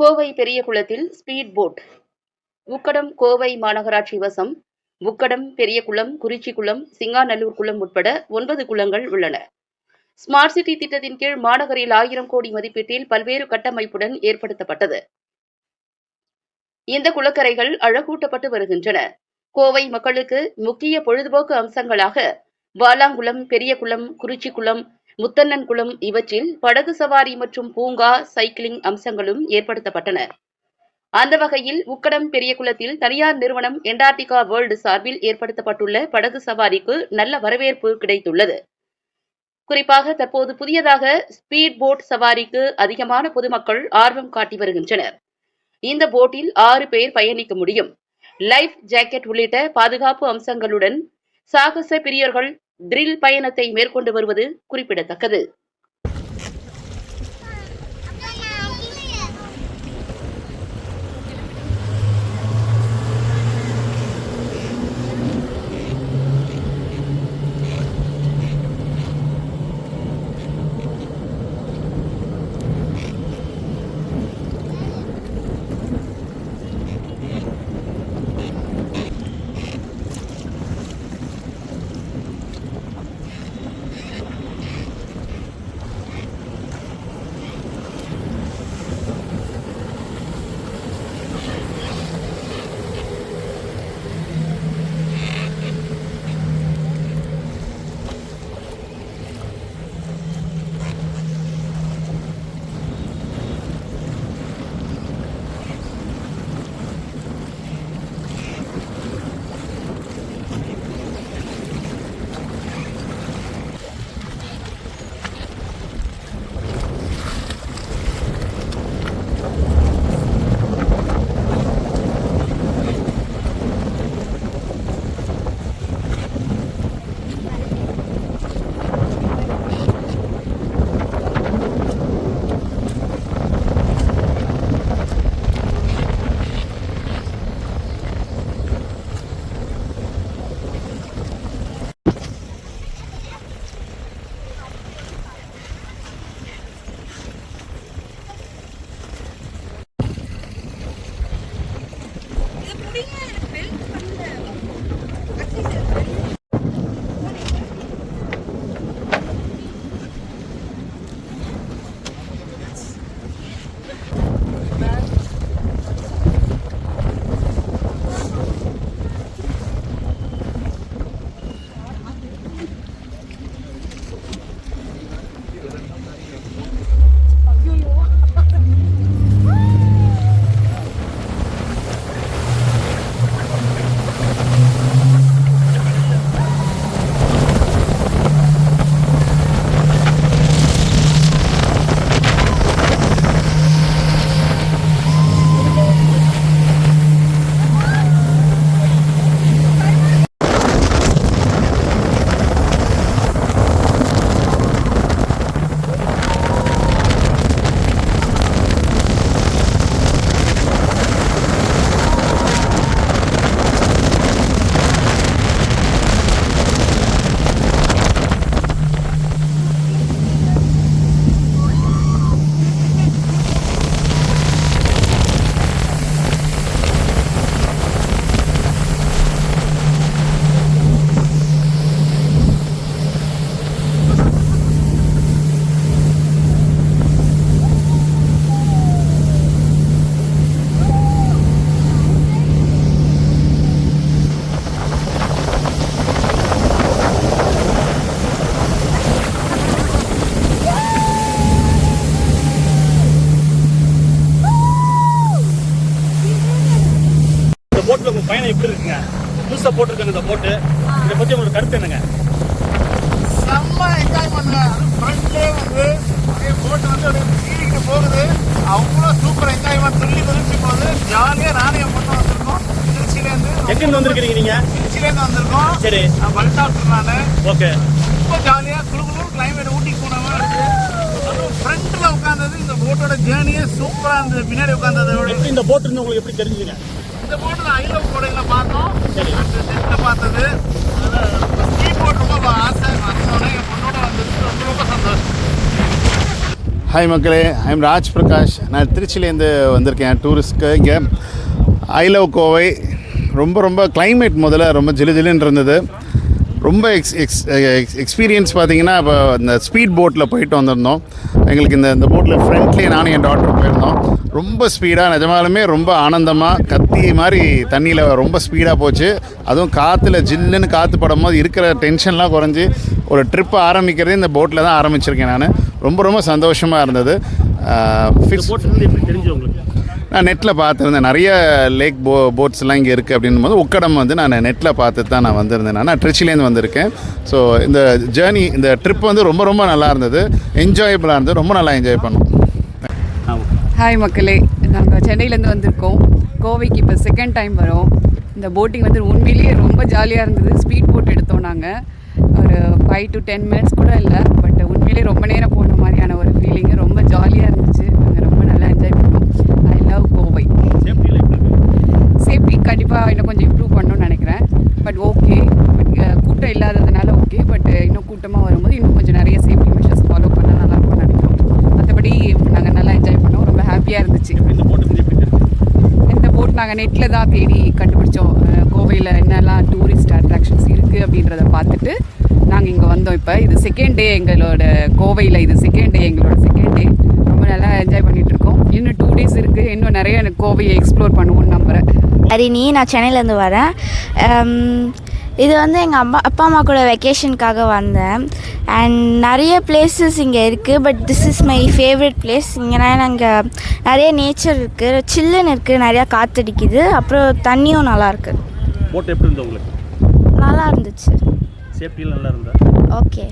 கோவை பெரியகுளத்தில் speed boat Ukkadam Kovai மாநகராட்சி வசம். உக்கடம் பெரியகுளம் குறிச்சிக்குளம் சிங்காநல்லூர் குளம் உட்பட ஒன்பது குளங்கள் உள்ளன. ஸ்மார்ட் சிட்டி திட்டத்தின் கீழ் மாநகரில் ஆயிரம் கோடி மதிப்பீட்டில் பல்வேறு கட்டமைப்புடன் ஏற்படுத்தப்பட்டது. இந்த குளக்கரைகள் அழகூட்டப்பட்டு வருகின்றன. கோவை மக்களுக்கு முக்கிய பொழுதுபோக்கு அம்சங்களாக வாலாங்குளம் பெரியகுளம் குறிச்சிக்குளம் முத்தண்ணன்குளம் இவற்றில் படகு சவாரி மற்றும் பூங்கா சைக்கிளிங் அம்சங்களும் ஏற்படுத்தப்பட்டன. அந்த வகையில் உக்கடம் பெரியகுளத்தில் தனியார் நிறுவனம் என்டார்டிகா வேர்ல்டு சார்பில் ஏற்படுத்தப்பட்டுள்ள படகு சவாரிக்கு நல்ல வரவேற்பு கிடைத்துள்ளது. குறிப்பாக தற்போது புதியதாக ஸ்பீட் போட் சவாரிக்கு அதிகமான பொதுமக்கள் ஆர்வம் காட்டி வருகின்றனர். இந்த போட்டில் ஆறு பேர் பயணிக்க முடியும். லைஃப் ஜாக்கெட் உள்ளிட்ட பாதுகாப்பு அம்சங்களுடன் சாகச பிரியர்கள் டிரில் பயணத்தை மேற்கொண்டு வருவது குறிப்பிடத்தக்கது. பயணம் எப்படி இருக்குங்க. புதுசா போட்டிருக்காங்க இந்த போட்டு. இதை பத்தி உங்களோட கருத்து என்னங்க? செம்ம என்ஜாய் பண்ணுங்க ஃப்ரெண்ட்லேயே வந்து அப்படியே போட்டு வந்து அப்படியே சீரிக்கிட்டு போகுது. அவ்வளோ சூப்பர் என்ஜாய்மெண்ட் துள்ளி குதிச்சு போகுது. ஜாலியாக நானே என் பொண்ணு வந்திருக்கோம். திருச்சியிலேருந்து எங்க இருந்து வந்திருக்கீங்க நீங்க? திருச்சியிலேருந்து வந்திருக்கோம். சரி. நான் பல்டாக்டர் நான். ஓகே. ரொம்ப ஜாலியாக குளு குளு கிளைமேட் ஊட்டி இருக்கு. அதுவும் ஃப்ரண்ட்டில் உட்காந்தது இந்த போட்டோட ஜேர்னியே சூப்பராக இருந்தது. பின்னாடி உட்காந்ததை விட எப்படி இந்த போட் இருந்து உங்களுக்கு எப்படி தெரிஞ்சுங்க இந்த போட்டு நான் ஐலவ் கோடையில் பார்த்தோம். நெட்டில் பார்த்தது ஸ்பீட் போட் ரொம்ப ஆசை. வந்தோடனே என் பொண்ணோட வந்தது ரொம்ப ரொம்ப சந்தோஷம். ஹாய் மக்களே ஐம் ராஜ் பிரகாஷ் நான் திருச்சியிலேருந்து வந்திருக்கேன் டூரிஸ்ட்க்கு இங்கே ஐ லவ் கோவை. ரொம்ப ரொம்ப கிளைமேட் முதல்ல ரொம்ப ஜிலு ஜிலுன்னு இருந்தது. ரொம்ப எக்ஸ் எக்ஸ் எக்ஸ்பீரியன்ஸ் பார்த்தீங்கன்னா இப்போ இந்த ஸ்பீட் போட்டில் போயிட்டு வந்திருந்தோம். எங்களுக்கு இந்த இந்த போட்டில் ஃப்ரெண்ட்லி நானும் என் டாக்டர் போயிருந்தோம். ரொம்ப ஸ்பீடாக நிஜமாலுமே ரொம்ப ஆனந்தமாக கத்தி மாதிரி தண்ணியில் ரொம்ப ஸ்பீடாக போச்சு. அதுவும் காற்றுல ஜில்லுன்னு காற்று படும் போது இருக்கிற டென்ஷன்லாம் குறைஞ்சி ஒரு ட்ரிப் ஆரம்பிக்கிறதே இந்த போட்டில் தான் ஆரம்பிச்சிருக்கேன் நான். ரொம்ப ரொம்ப சந்தோஷமாக இருந்தது. ஆஹ் வந்து எப்படி தெரிஞ்சு உங்களுக்கு? நான் நெட்டில் பார்த்துருந்தேன். நிறைய லேக் போ போட்ஸ்லாம் இங்கே இருக்குது அப்படின்னும் போது உக்கடம் வந்து நான் நெட்டில் பார்த்து தான் நான் வந்திருந்தேன். நான். ட்ரிச்சிலேருந்து வந்திருக்கேன். ஸோ இந்த ஜேர்னி இந்த ட்ரிப் வந்து ரொம்ப ரொம்ப நல்லா இருந்தது. என்ஜாயபுளாக இருந்தது. ரொம்ப நல்லா என்ஜாய் பண்ணோம். ஹாய் மக்களே நாங்கள் சென்னையிலேருந்து வந்திருக்கோம். கோவைக்கு இப்போ செகண்ட் டைம் வரோம். இந்த போட்டிங் வந்து உண்மையிலேயே ரொம்ப ஜாலியாக இருந்தது. ஸ்பீட் போட் எடுத்தோம் நாங்கள் ஒரு ஃபைவ் டு டென் மினிட்ஸ் கூட இல்லை. பட் உண்மையிலேயே ரொம்ப நேரம் போன மாதிரியான ஒரு ஃபீலிங்கு ரொம்ப ஜாலியாக இருந்துச்சு. நாங்கள் ரொம்ப நல்லா என்ஜாய் பண்ணோம். கோவை சேஃப்டி கண்டிப்பாக இன்னும் கொஞ்சம் இம்ப்ரூவ் பண்ணணும்னு நினைக்கிறேன். பட் ஓகே பட் கூட்டம் இல்லாததுனால ஓகே பட் இன்னும் கூட்டமாக வரும்போது இன்னும் கொஞ்சம் நிறைய சேஃப்டி மெஷர்ஸ் ஃபாலோ பண்ணால் நல்லா இருக்கும்னு நினைக்கிறோம். மற்றபடி நாங்கள் நல்லா என்ஜாய் பண்ணோம். ரொம்ப ஹாப்பியாக இருந்துச்சு. இந்த போட் நாங்கள் நெட்டில் தான் தேடி கண்டுபிடிச்சோம். அஹ் கோவையில் என்னெல்லாம் டூரிஸ்ட் அட்ராக்ஷன்ஸ் இருக்குது அப்படின்றத பார்த்துட்டு நாங்கள் இங்கே வந்தோம் இப்போ. இது செகண்ட் டே எங்களோட கோவையில் இது செகண்ட் டே எங்களோட செகண்ட் டே ரொம்ப நல்லா என்ஜாய் பண்ணிட்டு இருக்கோம். இன்னும் டேஸ் இருக்குது இன்னும் நிறைய எனக்கு கோவையை எக்ஸ்ப்ளோர் பண்ணுவோம்னு நம்புகிறேன் ஹரிணி நான் சென்னையிலேருந்து வரேன். இது வந்து எங்கள் அம்மா அப்பா அம்மா கூட வெக்கேஷனுக்காக வந்தேன். அண்ட் நிறைய பிளேசஸ் இங்கே இருக்குது but this is my favourite place இங்கே நாங்கள் நிறைய நேச்சர் இருக்குது சில்லுன்னு இருக்குது நிறையா காற்றடிக்குது அப்புறம் தண்ணியும் நல்லாயிருக்கு போட் எப்படி இருந்தது உங்களுக்கு? நல்லா இருந்துச்சு. சேஃப்டியில் நல்லா இருந்தா? ஓகே